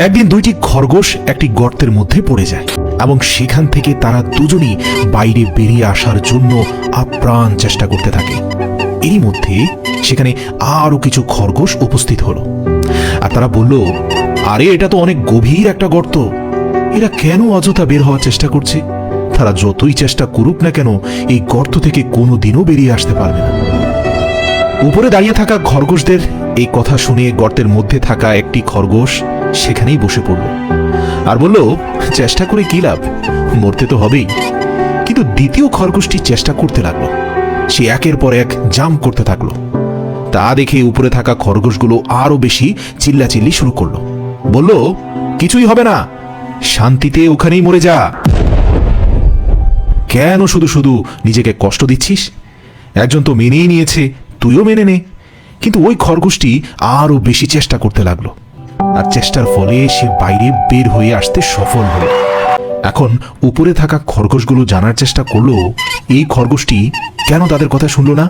একদিন দুইটি খরগোশ একটি গর্তের মধ্যে পড়ে যায় এবং সেখান থেকে তারা দুজনই বাইরে বেরিয়ে আসার জন্য আপ্রাণ চেষ্টা করতে থাকে। এরই মধ্যে সেখানে আরও কিছু খরগোশ উপস্থিত হলো। আর তারা বলল, আরে, এটা তো অনেক গভীর একটা গর্ত। এরা কেন অযথা বের হওয়ার চেষ্টা করছে? তারা যতই চেষ্টা করুক না কেন, এই গর্ত থেকে কোনো দিনও বেরিয়ে আসতে পারবে না। উপরে দাঁড়িয়ে থাকা খরগোশদের এই কথা শুনে গর্তের মধ্যে থাকা একটি খরগোশ সেখানেই বসে পড়ল। আর বলল, চেষ্টা করে কি লাভ? মরতে তো হবেই। কিন্তু দ্বিতীয় খরগোশটি চেষ্টা করতে লাগল। সে একের পর এক জাম করতে থাকল। তা দেখে উপরে থাকা খরগোশগুলো আরও বেশি চিল্লাচিল্লি শুরু করল। বলল, কিছুই হবে না। শান্তিতে ওখানেই মরে যা। কেন শুধু শুধু নিজেকে কষ্ট দিচ্ছিস? একজন তো মেনেই নিয়েছে, তুইও মেনে নে। কিন্তু ওই খরগোশটি আরও বেশি চেষ্টা করতে লাগল। আর চেষ্টার ফলে সে বাইরে বের হয়ে আসতে সফল হলো। এখন উপরে থাকা খরগোশগুলো জানার চেষ্টা করল, এই খরগোশটি কেন তাদের কথা শুনলো না?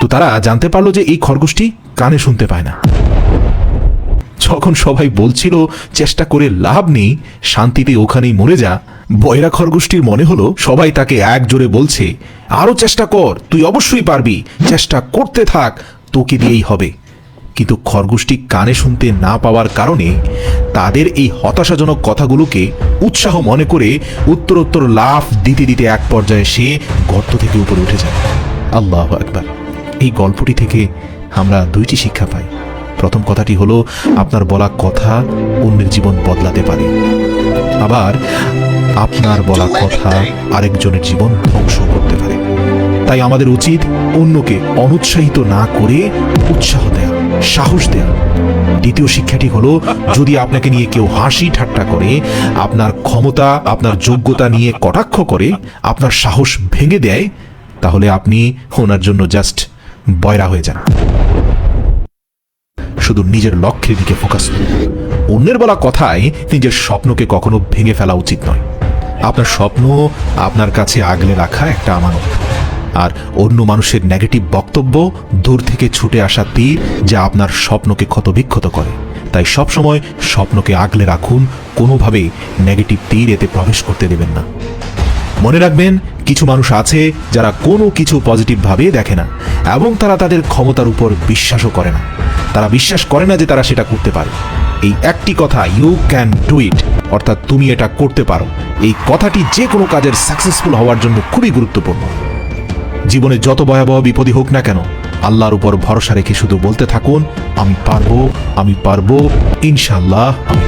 তো তারা জানতে পারল যে এই খরগোশটি কানে শুনতে পায় না। যখন সবাই বলছিল, চেষ্টা করে লাভ নেই, শান্তিতে ওখানেই মরে যা। বয়রা খরগোশটির মনে হলো, সবাই তাকে এক জোরে বলছে, আরও চেষ্টা কর, তুই অবশ্যই পারবি, চেষ্টা করতে থাক, তোকে দিয়েই হবে। কিন্তু খরগোশটি কানে শুনতে না পাওয়ার কারণে তাদের এই হতাশাজনক কথাগুলোকে উৎসাহ মনে করে উত্তরোত্তর লাফ দিতে দিতে এক পর্যায়ে সে গর্ত থেকে উপরে উঠে যায়। আল্লাহ একবার এই গল্পটি থেকে আমরা দুইটি শিক্ষা পাই। প্রথম কথাটি হলো, আপনার বলা কথা অন্যের জীবন বদলাতে পারে। আবার আপনার বলা কথা আরেকজনের জীবন ধ্বংস করতে পারে। তাই আমাদের উচিত অন্যকে অনুৎসাহিত না করে উৎসাহ দেয়া। সাহস দেয়া দ্বিতীয় শিক্ষাটি হলো, যদি আপনাকে নিয়ে কেউ হাসি ঠাট্টা করে, আপনার ক্ষমতা, আপনার যোগ্যতা নিয়ে কটাক্ষ করে, আপনার সাহস ভেঙে দেয়, তাহলে আপনি ওনার জন্য জাস্ট বয়রা হয়ে যান। শুধু নিজের লক্ষ্যের দিকে ফোকাস অন্যের বলা কথায়, নিজের স্বপ্নকে কখনো ভেঙে ফেলা উচিত নয়। আপনার স্বপ্ন আপনার কাছে আগলে রাখা একটা আমানত। আর অন্য মানুষের নেগেটিভ বক্তব্য দূর থেকে ছুটে আসা তীর যা আপনার স্বপ্নকে ক্ষতবিক্ষত করে। তাই সবসময় স্বপ্নকে আগলে রাখুন, কোনোভাবেই নেগেটিভ তীর এতে প্রবেশ করতে দেবেন না। মনে রাখবেন, কিছু মানুষ আছে যারা কোনো কিছু পজিটিভভাবে দেখে না এবং তারা তাদের ক্ষমতার উপর বিশ্বাসও করে না। তারা বিশ্বাস করে না যে তারা সেটা করতে পারে। এই একটি কথা ইউ ক্যান ডু ইট অর্থাৎ তুমি এটা করতে পারো। এই কথাটি যে কোনো কাজের সাকসেসফুল হওয়ার জন্য খুবই গুরুত্বপূর্ণ। জীবনে যত ভয়াবহ বিপদই হোক না কেন, আল্লাহর উপর ভরসা রেখে শুধু বলতে থাকুন, আমি পারব আমি পারব ইনশাল্লাহ আমি